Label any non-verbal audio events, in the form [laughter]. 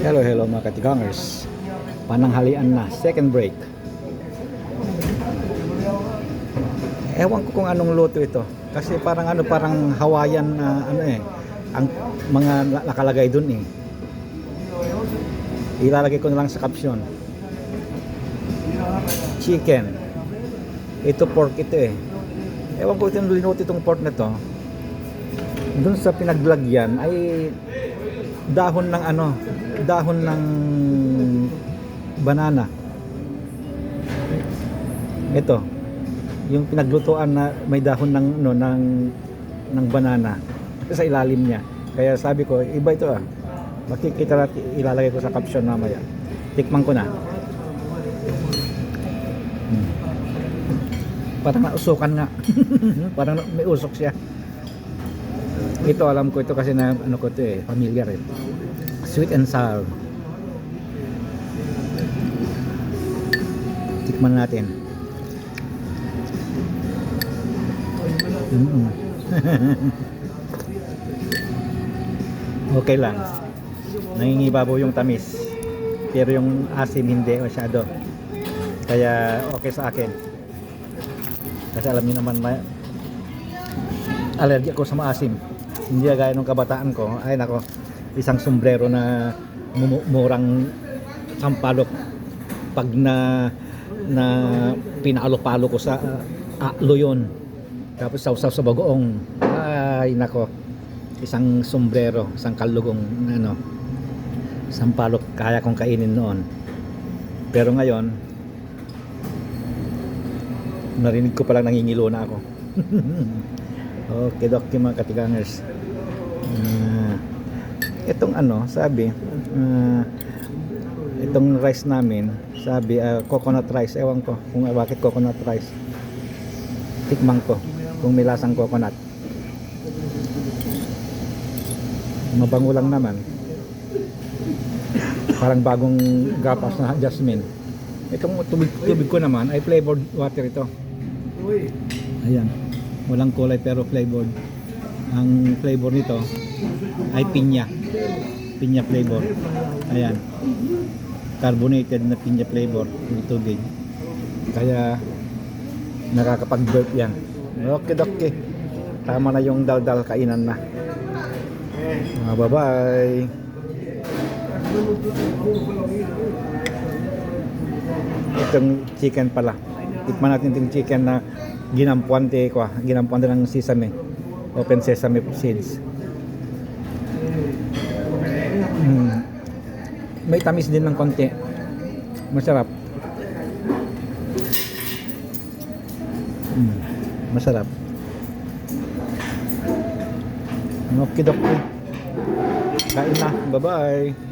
Hello, hello mga katigangers. Pananghalian na, second break. Ewan ko kung anong luto ito. Kasi parang ano, parang Hawaiian na ano eh. Ang mga na- nakalagay dun eh. Ilalagay ko na lang sa caption. Chicken. Ito pork ito eh. Ewan ko itong linuto itong pork na to. Doon sa pinaglagyan ay dahon ng ano, dahon ng banana. Ito, yung pinaglutuan na may dahon ng no ng ng banana sa ilalim niya. Kaya sabi ko, iba ito ah. Makikita natin, ilalagay ko sa caption mamaya. Tikman ko na. Hmm. Parang nausukan nga. [laughs] Parang may usok siya. Ito alam ko ito kasi na ano ko ito eh, familiar eh. Sweet and sour. Tikman natin. Mm. [laughs] okay lang. Nangingibabaw yung tamis. Pero yung asim hindi masyado. Kaya okay sa akin. Kasi alam niyo naman ma- allergy ako sa maasim. Hindi gaya nung kabataan ko. Ay nako, isang sombrero na murang sampalok pag na na pinalo-palo ko sa uh, alo yun. Tapos sausaw sa bagoong. Ay nako, isang sombrero, isang kalugong ano, sampalok kaya kong kainin noon. Pero ngayon, narinig ko palang nangingilo na ako. [laughs] okay, doc, mga katigangers. Ah, itong ano, sabi, ah, itong rice namin, sabi, ah, coconut rice. Ewan ko kung bakit coconut rice. Tikman ko kung may lasang coconut. Mabango lang naman. Parang bagong gapas na jasmine. Itong tubig, tubig ko naman ay flavored water ito. Ayan. Walang kulay pero flavored. Ang flavor nito ay pinya. Pinya flavor. Ayan. Carbonated na pinya flavor ng tubig. Kaya nakakapag-burp yan. Okay, okay. Tama na yung daldal kainan na. Ah, bye-bye. Itong chicken pala. Tikman natin itong chicken na ginampuante ko, ginampuante ng sesame. Open sesame seeds. Mm. May tamis din ng konti. Masarap. Mm. Masarap. Okay, Kain na. Bye-bye.